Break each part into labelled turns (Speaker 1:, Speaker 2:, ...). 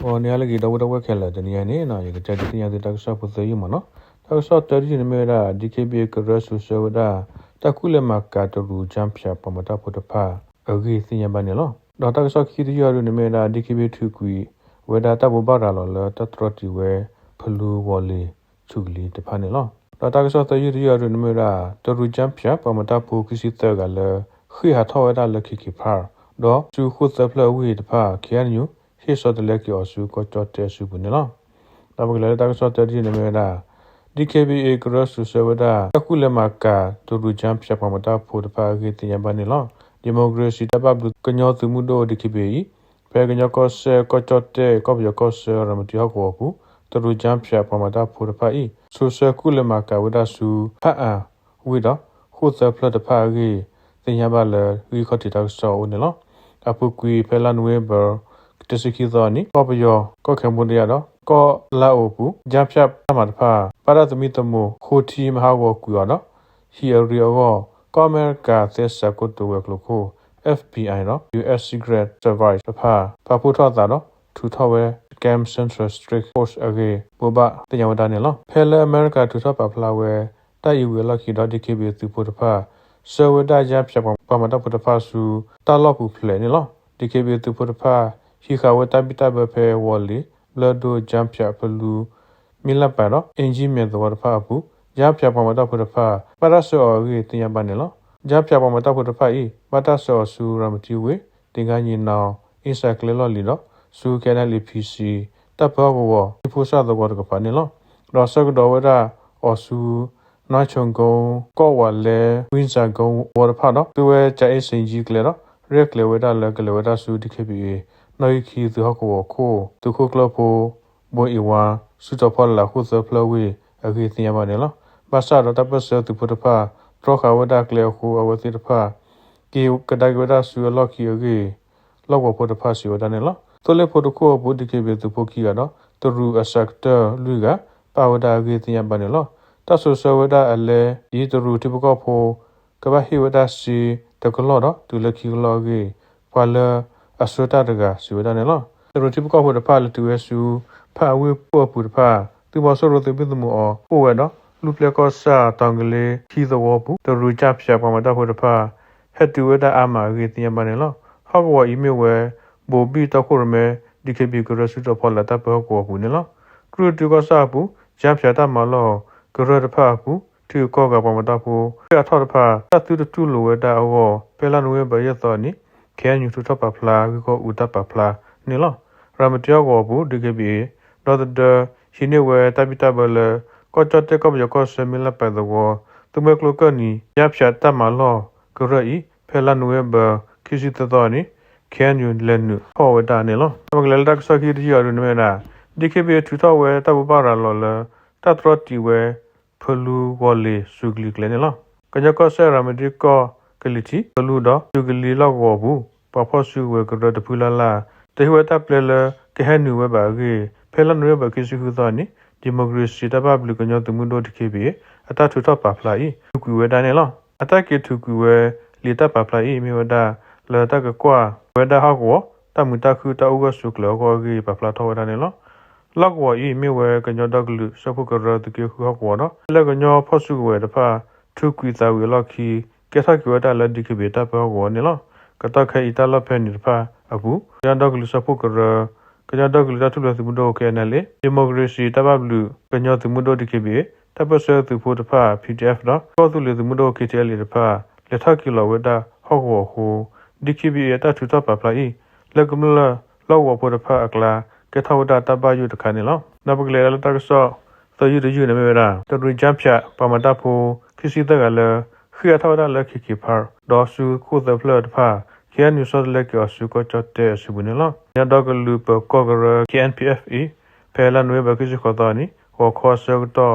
Speaker 1: ဟောနေရာလေကတော့တော့ခဲလာတနေရနေနော်ရကတဲ့တင်ရတဲ့တက်ဆော့ဖို့သေးမနော်တက်ဆော့တရီနေမရာ DKB ကရဆူဆဝဒါတကုလမကတရူဂျမ်ဖြာပမတာဖို့တဖာအဂေစင်ယဘနေလောဒေါက်တာဆော့ခီရီရရနေမရာ DKB ထူကွီဝဒါတဘဘာရာလောလတထရတီဝဲဖလူဝော်လီချူလီတဖာနေလောဒေါက်တာဆော့တရီရရနေမရာတရူဂျမ်ဖြာပမတာဖို့ကိစီတကလခိဟာ ထောဝဒါလခိခိဖာတော့ချူခုသဖလဝီတဖာခဲနျူ he so de lek yo su ko cho te su bu ne lo da bu le da so te di ne me da DKBA cross su se wa da ku le ma ka tu ru jam phya pa ma da pho da pa ge tin ya ba ne lo democracy da ba bu ko nyo tu mu do DKBA pe ko nyo ko se ko cho te ko bi ko se ra ma ti ho ko bu tu ru jam phya pa ma da pho da pa i su se ku le ma ka wa da su pha a wi da hu se phla da pa ge tin ya ba le wi ko ti da so ne lo apu kui pe la nu ba တစခိသောနိကောပယောကောခေမွန်ရတော့ကောလာအိုပူဂျမ်ဖြတ်အမတ်ဖာပါရသမီတမခိုတီမဟာဝကူရတော့ဟီရီယောကောမေကာသစ္စကုတ်တဝဲကလခို FBI နော် US Secret Service ဖာဖာဖူထောတာတော့ထူထောဝဲ Cam Central Strict Force အကေဘဘတညဝဒနေလောဖဲလဲအမေရိကထူထောပါဖလာဝဲတိုက်ယူဝဲလောက်ခီတော့ဒီကေဘီသူပိုတဖာဆဝဒဂျပ်ဖြတ်ပမတပတဖာဆူတာလော့ပူဖလဲနေလောဒီကေဘီသူပိုတဖာ ဟီခါဝတပိတဘဖဲဝော်လီဘလဒိုဂျမ်ဖြာဖလူမီလပရောအင်ဂျီမြေတော်ဖာဘူးဂျမ်ဖြာပမတဖဖာပရဆောရီတင်ယပနေလောဂျမ်ဖြာပမတဖဖာဤမတဆောဆူရမတီဝေတင်ကညင်နောအင်ဆာကလေလောလီလောဆူကဲနလီပီစီတပ်ဘောဘောဒီဖိုဆာတော့ကဖာနေလောရောဆကတော့ဝဒါအော်ဆူနွားချုံကုံကော့ဝါလဲဝင်းစာကုံဝါရဖာတော့သူဝဲကြိုင်စင်ကြီးကလေတော့ရက်လေဝဒါလကလေဝဒါဆူဒီခေပီ noi khi tu hok wo ko tu ko klo po bo i wa su to phol la khu so phlo wi a gi tin ya ma ne lo ba sa ro ta pa so tu pu ta pha tro kha wa da kle khu a wa ti ta pha ki ka da ga da su lo ki a gi lo wo pu ta pha si wa da ne lo to le pu tu ko bu di ke be tu po ki ga no to ru a sector lu ga pa wa da gi tin ya ba ne lo ta so so wa da a le yi to ru ti pu ko pho ka ba hi wa da si ta ko lo do tu le ki lo gi pa le အစတာတကစီဝဒနေလောတရတိပကောဖို့တဖာလတူရဆူဖာဝေပို့ပူတဖာသူမဆောရတဲ့ပြမှုအောပို့ဝဲနော်လူပလကောစာတန်ကလေးခီသဝပူတရူချဖြာပမတဖို့တဖာဟက်တူဝဒအာမာရီတင်မနေလောဟောက်ဝအီမေဝဲဘိုဘီတခုရမဲဒီကေဘီကရဆူတဖောလာတပေကောပူနေလောကရတူကစာပူဂျမ်ဖြာတမလောကရတဖာပူသူကောကပမတဖူရထောတဖာတတူတူလိုဝဒအောပဲလာနဝဲဘရသောနိ ခဲညူထထပဖလာဝီကိုဥတပဖလာနီလောရမတယောကိုဘူးဒီကဘီဒေါ်ဒရှိနေဝဲတပိတဘလကောချတ်ကောဘယကောဆမီလာပဒဝသူမကလကနီရဖြတ်တမလောကရဤဖဲလာနွေဘခိစီတတော်နီခဲညူလန်နူဟောဝတာနီလောတမကလတက်ဆခီရီရနမေနာဒီကဘီထူတော်ဝဲတဘပါရာလောလတထရတီဝဲဖလူဝလီစုဂလီကလနီလောကညကောဆရမဒီကော ကလီတီဘလူတော့စုဂလီလောက်ဝဘူးပဖောစုဝေကရတဖူလာလာတေဝတာပလလကဟနူဝဘာဂေဖဲလန်ရဘကိစုခုသောနိဒီမိုကရေစီတပဘလူကညောတမှုတို့တခေဘီအတထူထပါဖလာဤကူဝဲဒိုင်နေလောအတကေထူကူဝဲလီတပါဖလာဤမြေဝဒလတကကွာဝဲဒဟကောတမှုတခုတအုကဆုကလောကောဂေပဖလာထောဝဒနေလောလောက်ဝဤမြေဝဲကညောဒကလူစဖုကရတကေခုဟကောနော်လကညောဖောစုဝဲတဖာထူကွီတာဝေလောက်ခီ ကေသကွေတာလက်ဒီကေဘီတပောကောနေလောကတခဲအတလဖဲနေဖာအခုရန်တော့ကလူစဖို့ကရကကြတော့ကလူတထုလသမှုတော့ကဲနေလေဒီမိုကရေစီတပတ်ဘလူကညောသမှုတော့ဒီကေဘီတပတ်ဆဲသူဖို့တဖာ PDF တော့တော့သူလေသမှုတော့ KTL လေတဖာလက်ထကီလောဝဒဟောက်ဝဟူဒီကေဘီရတထုတော့ပါပလာဤလက်ကမလလောက်ဝဖို့တဖာအကလာကထဝဒတပယုတခါနေလောနဘကလေလတကဆောသယူတယူနေမေရာတရဂျမ်ဖြာပမတာဖိုခစီတကလည်း ခိအထဝဒလက်ခိခိဖာဒေါ်စုခုသဖလတ်ဖာ kian yu sot lek yo su ko chotte su bune lo ya dog lu po ko gro KNPFE pela nwe ba ki ko da ni ko kho so to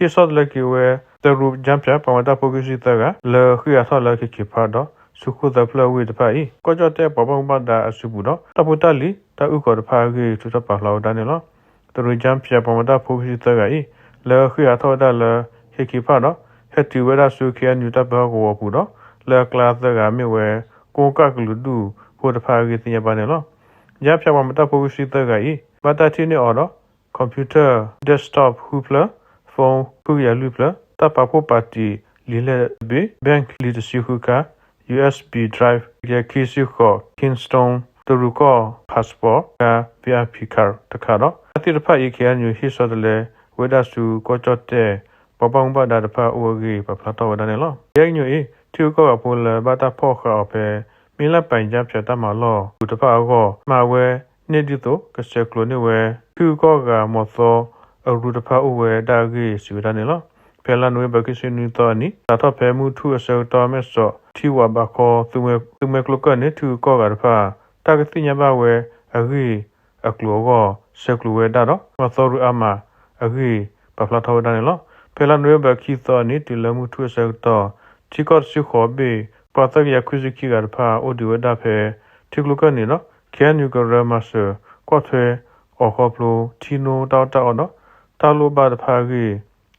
Speaker 1: hi sot lek yu we the ru jam pya pa ma ta po ki si ta ga le khu ya sot lek ki pha do su khu da flo wi de pha i ko chotte pa pa ma da su bu do ta pu ta li ta u ko de pha ki tu ta pa lo da ni lo the ru jam pya pa ma ta po ki si ta ga i le khu ya tho da le ki ki pha do he ti we da su kian yu ta ba ko bu do le class da ga mi we ကိုကကလူဒူဖိုတဖာကေတင်ရပါနေလောညဖြာမမတဖို့ရှိတကဤဘာတာတီနေအော်တော့ကွန်ပျူတာ desktop ဟူပလာဖုန်းပူရလူပလာတပပိုပါတီလီလေဘီ bank လီတစီခုက USB drive ရခီစုခေါ် Kingston တူရူကော passport က VIP card တခါတော့အတိတဖတ်ရခဲညူဟိစောတလေဝေဒစုကိုချတ်တဲ့ ပပောင်ဘာဒါတဖတ်အိုဂီပဖလာတော့ဝဒနေလောရဲညူဤသူကောပူလဘာတာဖောခောပဲမင်းလက်ပိုင်ကြဖြတ်တမလောသူတဖတ်ကောမှာဝဲနေဒီတော့ကစကလိုနေဝဲသူကောကမောသောအရူတဖတ်အိုဝဲဒါဂီစီဝဒနေလောဖဲလန်ဝဲဘကိစနီတော့နီတာတော့ဖဲမှုထုအစောတော်မဲစောတီဝဘခောသူမဲသူမဲကလကနေသူကောကတဖတ်တာကတိညာဘဝဲအဂီအကလောကောစကလိုဝဲဒါတော့မသောရအမအဂီပဖလာထောဒနေလော ဖဲလန်ဝဲဘခိသောနီတီလမှုထုအစောတော်တီကောစီခောဘေပတ်သက်ရခုစကီကတဖတ်အိုဒီဝဒါဖဲတီကလကနေလောခဲနျူကရမဆာကော့ထွဲအော်ခေါပလိုတီနိုတောက်တောက်နော်တာလိုဘာတဖာကြီး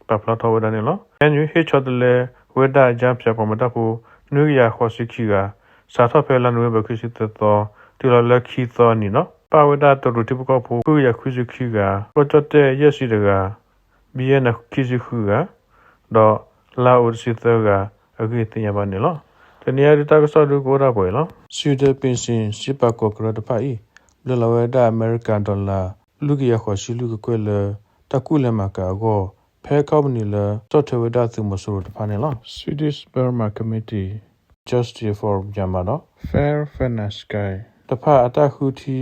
Speaker 1: ပပလာတော်ဝဒနေလောအန်ယူဟစ်ချတ်လေဝဒဂျမ်ပြပမတပူနူရခေါ်စကီကစာထဖဲလန်ဝဲဘခိစီတတော်တီလလက်ခီသောနီနော်ပါဝဒတော်တူတပကောဖူခုရခုစကီကပတ်တဲ့ရစီတက ဘီယနခိစခုကတော့လာအိုစီသကအဂိတင်ရပါနေလောတနည်းရတာကစောဒူကိုရပွဲလောဆွေဒပင်စင်စီပါကောကရတဖိုင်လလဝဒအမေရိကန်ဒေါ်လာလူကရခေါ်ရှိလူကကွဲလတကုလမကာကိုဖဲကောက်မနီလတော့ထဝဒသူမဆိုတဖာနေလော Swedish Burma Committee Justice for Jamano Fair Fairness Guy တဖာအတခုတီ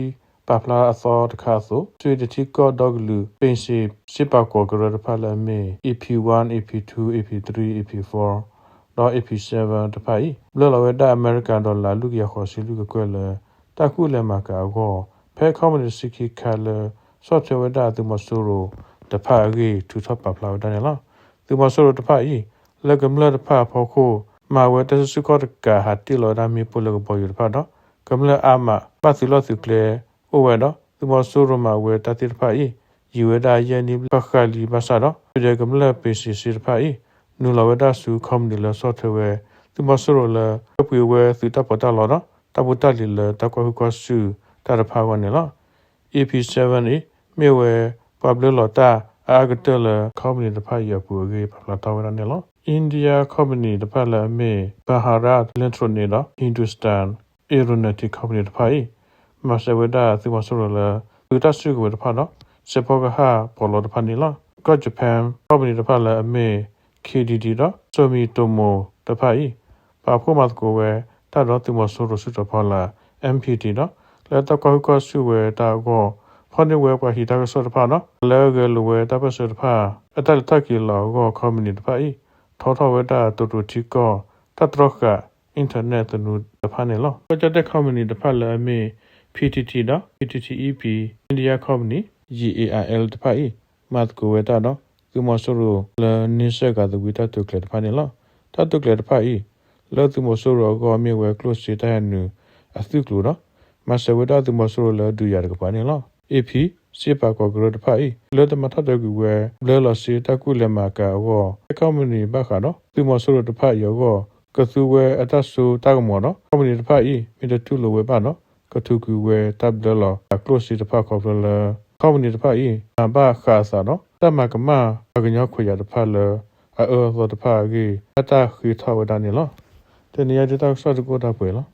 Speaker 1: ပပလာအသောတခါဆိုဆွေတတိကောဒေါဂလူပင်စီစစ်ပါကောကရတဖာလမေ EP1 EP2 EP3 EP4 တော့ EP7 တဖိုင်ဘလလဝဒအမေရိကန်ဒေါ်လာလူကရခေါ်စီလူကကွဲလတခုလမကာကိုဖဲကောက်မနီစကီခါလဆော့ချဝဒသူမဆိုရိုတဖာကြီးထူထပ်ပပလာဒနေလားသူမဆိုရိုတဖာကြီးလက်ကမလတဖာဖောခိုမာဝတစကောတကဟာတီလောဒါမီပလကပေါ်ရဖာတော့ကမလအာမပတ်စီလောစီကလေ အိုဝဲတော့သူမဆိုရိုမာဝဲတတိတဖာကြီးယူဝဒယနီပခါလီဘာသာတော့ဒီကမလပီစီစီတဖာကြီးနူလဝဒဆူကွန်ဒီလဆော့ထဝဲသူမဆိုရိုလာပွေဝဲသူတပ်ပတာလောတော့တပူတလီလတကွာကွာဆူတရဖာဝနေလား EP7 นี่မြေဝဲပဘလလတာအာဂတလကော်မနီတဖတ်ရပူကေပလာတော်ရနေလောအိန္ဒိယကော်မနီတဖတ်လာမေဘဟာရတ်လန်ထရိုနေလောဟိန္ဒူစတန်အေရိုနက်တီကော်မနီတဖတ် မဆဝဒသီမဆိုရလာသူတဆုကဝတဖတ်နော်စပောကဟာပေါ်လောတဖတ်နေလောကောဂျပန်ကော်မနီတဖတ်လာအမေ KDD တော့ဆိုမီတိုမိုတဖတ်ပါဖို့မတ်ကိုဝဲတတော်သူမဆိုရဆုတဖတ်လာ MPT နော်လက်တော့ကောကောဆုဝဲတာကောဖန်နေဝဲပါဟီတာကဆောတဖာနော်လဲကလူဝဲတပတ်ဆောတဖာအတတကီလောကောကွန်မြူနတီတဖာဤထောထောဝဲတာတူတူချီကောတတ်တော့ကအင်တာနက်နူတဖာနေလောပကြတဲ့ကွန်မြူနတီတဖာလဲအမေ PTT နော် PTTEP India Company GAIL တဖာဤမတ်ကိုဝဲတာနော်သူမဆိုရလနိစကတဝီတာတုကလက်တဖာနေလောတတုကလက်တဖာဤလောသူမဆိုရကောမြေဝဲ close စီတရနူအသုကလူနော်မဆဝဒသူမဆိုရလဒူရကပါနေလော AP စေပါကောဂရဒဖိုင်လောတမထတကူဝဲဘလလစီတကူလမကာဝကောမနီဘခါနော်သူမဆိုရတဖတ်ယောကောကသူဝဲအတဆူတကမောနော်ကောမနီတဖတ်ဤမိတတူလိုဝဲပါနော် ကထုကူဝဲတပ်ဒလကလိုစီတဖတ်ကောဖလကောမနီတဖတ်ဤအဘခါစာနော်တမကမအကညောခွေရတဖတ်လအောသောတဖတ်ကြီးအတခီထဝဒနေလောတနေရတဲ့တော့ဆော့တကိုတာပွဲလား